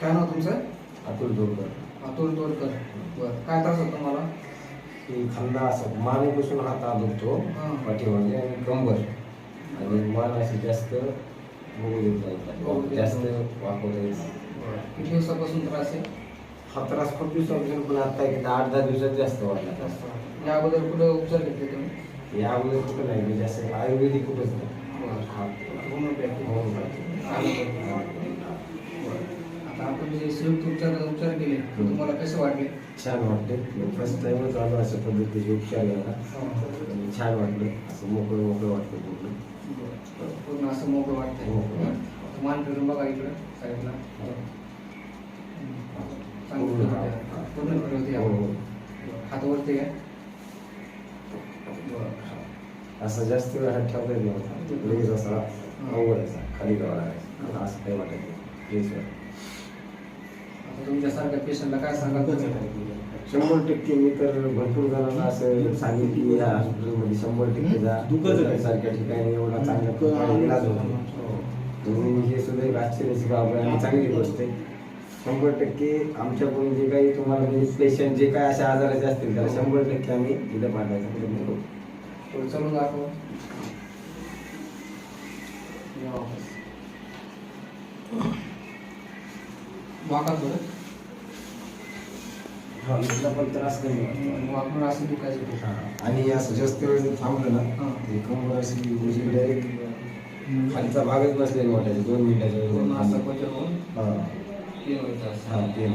काय नाव तुमचं? अतुल जोरकर अतुल तोडकर. बरं. काय त्रास होतो तुम्हाला? ही खांदा असं मानेपासून हात आत होतो हां. पाठीमागे आणि कंबर. आणि मान अशी जास्त बघू देत बघू नाही. देत जास्त नव्हती. वाकवता येत किती दिवसापासून त्रास आहे? हा त्रास खूप दिवसापासून पण आता एक आठ दहा दिवसात जास्त वाढला. त्रास या अगोदर कुठं उपचार घेतले तुम्ही? या अगोदर कुठं नाही म्हणजे असं आयुर्वेदिक कुठंच नाही. हा. होमिओपॅथी. होमिओपॅथी. बरं. आता आपण जे संयुक्त उपचार उपचार केले तुम्हाला कसे वाटले? छान वाटते फ़र्स्ट टाइमच आलो अशा पद्धतीचे उपचार घ्यायला आणि छान वाटलं. असं मोकळं मोकळं वाटतं पूर्ण. पूर्ण असं मोकळं वाटतंय. मान फिरून बघा इकडं साईडला. पूर्ण. फिरवते. पूर्ण फिरवते आपण. हात वरती काय असं जास्त वेळ हात ठेवता येत नव्हता. लगेच असा अवघडायचा खाली जावं लागायचं. आता असं काही वाटत नाही. फ्रेश वाटतं. तुमच्यासारख्या पेशंटला काय सांगाल? तुम्ही शंभर टक्के मी तर भरपूर जणांना असं सांगेन की या हॉस्पिटलमध्ये शंभर टक्के जा. सारख्या ठिकाणी एवढा चांगला प्रकारे इलाज होतो. म्हणून हे सुद्धा एक आश्चर्याची बाब आहे. आणि चांगली गोष्ट आहे. शंभर टक्के आमच्याकडून जे काही तुम्हाला पेशंट जे काही अशा आजाराचे असतील त्याला शंभर टक्के आम्ही इथं पाठवायचा प्रयत्न करू. चालून दाखव. वाका थोडं हा इथला पण त्रास कमी वाटतो असं दुखायचं. आणि असं जास्त वेळ जर थांबलं ना हा. ते कंबर अशी म्हणजे डायरेक्ट खालचा भागच बसलेला वाटायचा दोन मिनिटाच्या पूर्ण असं होऊन हा पेन व्हायचं. हा ते